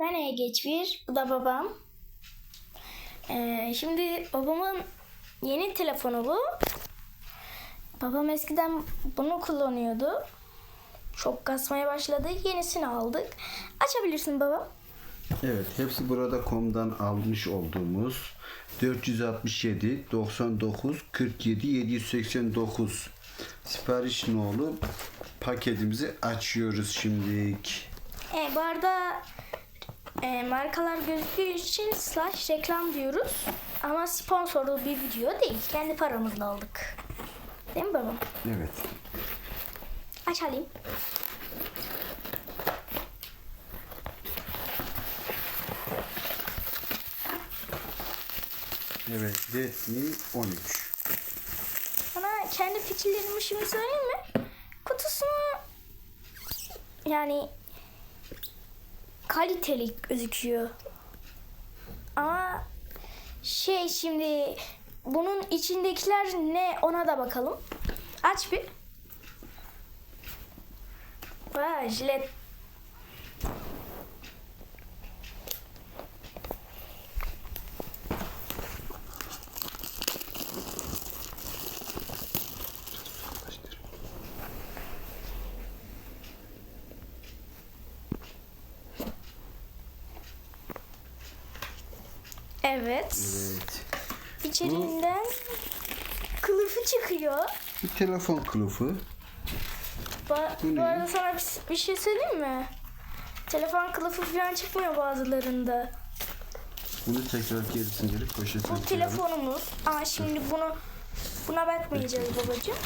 Ben Egeç bir, bu da babam. Ee, şimdi babamın yeni telefonu bu. Babam eskiden bunu kullanıyordu. Çok kasmaya başladı. Yenisini aldık. Açabilirsin baba. Evet, hepsi burada komdan almış olduğumuz 467 99 47 789 sipariş nolu paketimizi açıyoruz şimdilik. E, bu arada e, markalar gözüktüğü için slash reklam diyoruz. Ama sponsorlu bir video değil. Kendi paramızla aldık. Değil mi babam? Evet. Aç alayım. Evet, Redmi 13. Sana kendi fikirlerimi şimdi söyleyeyim mi? Kutusunu yani kaliteli gözüküyor. Ama şey şimdi bunun içindekiler ne ona da bakalım. Aç bir. Vay jilet. Evet. Evet. İçeriğinden kılıfı çıkıyor. Bir telefon kılıfı. Ba- Bu bu ne? arada sana bir, bir şey söyleyeyim mi? Telefon kılıfı falan çıkmıyor bazılarında. Bunu tekrar gerisini geri poşetine Bu koyalım. telefonumuz. Ama şimdi bunu buna bakmayacağız babacığım.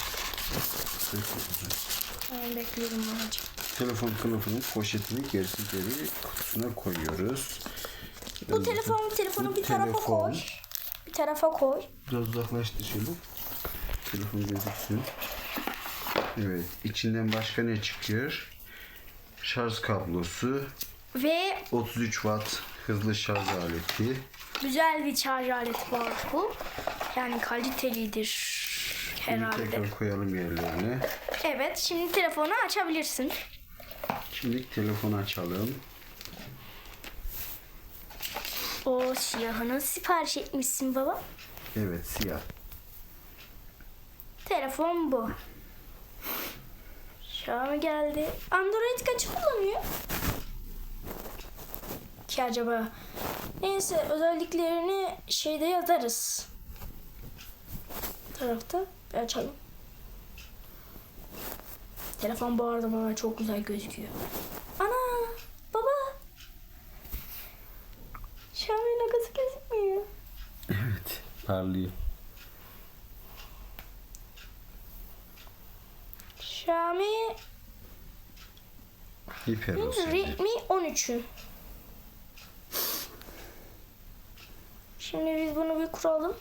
Ben bekliyorum babacığım. Telefon kılıfının poşetini gerisi geri kutusuna koyuyoruz. Bu telefon telefonu bir tarafa telefon. koy. Bir tarafa koy. Biraz uzaklaştır şöyle. Telefon gözüksün. Evet. içinden başka ne çıkıyor? Şarj kablosu. Ve 33 watt hızlı şarj aleti. güzel bir şarj aleti var bu. Yani kalitelidir herhalde. tekrar koyalım yerlerine. Evet şimdi telefonu açabilirsin. Şimdi telefonu açalım. O siyahını sipariş etmişsin baba. Evet siyah. Telefon bu. Xiaomi geldi. Android kaç kullanıyor? Ki acaba? Neyse özelliklerini şeyde yazarız. Tarafta bir açalım. Telefon bu arada bana çok güzel gözüküyor. Ana baba. Logosu gözükmüyor. Evet. Parlıyor. Xiaomi Hiper. Redmi 13'ü. Şimdi biz bunu bir kuralım.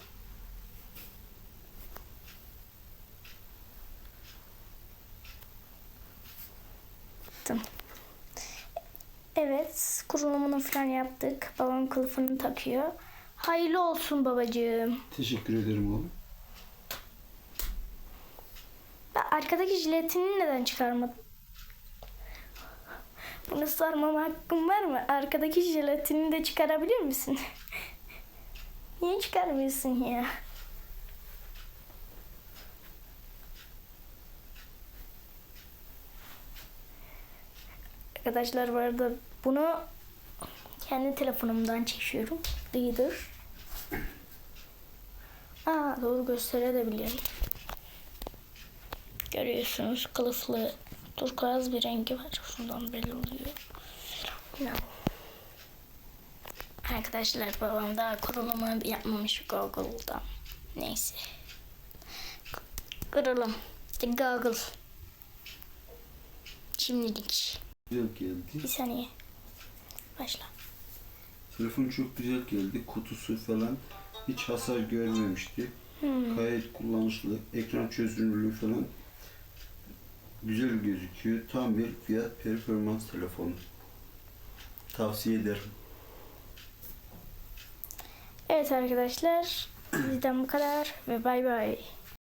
Tamam. Evet, kurulumunu falan yaptık. Babam kılıfını takıyor. Hayırlı olsun babacığım. Teşekkür ederim oğlum. Ben arkadaki jiletini neden çıkarmadım? Bunu sormama hakkım var mı? Arkadaki jiletini de çıkarabilir misin? Niye çıkarmıyorsun ya? Arkadaşlar arada bunu kendi telefonumdan çekiyorum. Reader. Aa doğru gösterebilirim. Görüyorsunuz kılıflı turkuaz bir rengi var. Şundan belli oluyor. Ya. Arkadaşlar babam daha kurulumu yapmamış Google'da. Neyse. Kurulum. İşte Google. Şimdilik. Güzel geldi. Bir saniye. Başla. Telefon çok güzel geldi. Kutusu falan hiç hasar görmemişti. Gayet kullanışlı. Ekran çözünürlüğü falan güzel gözüküyor. Tam bir fiyat performans telefonu. Tavsiye ederim. Evet arkadaşlar. Bizden bu kadar ve bay bay.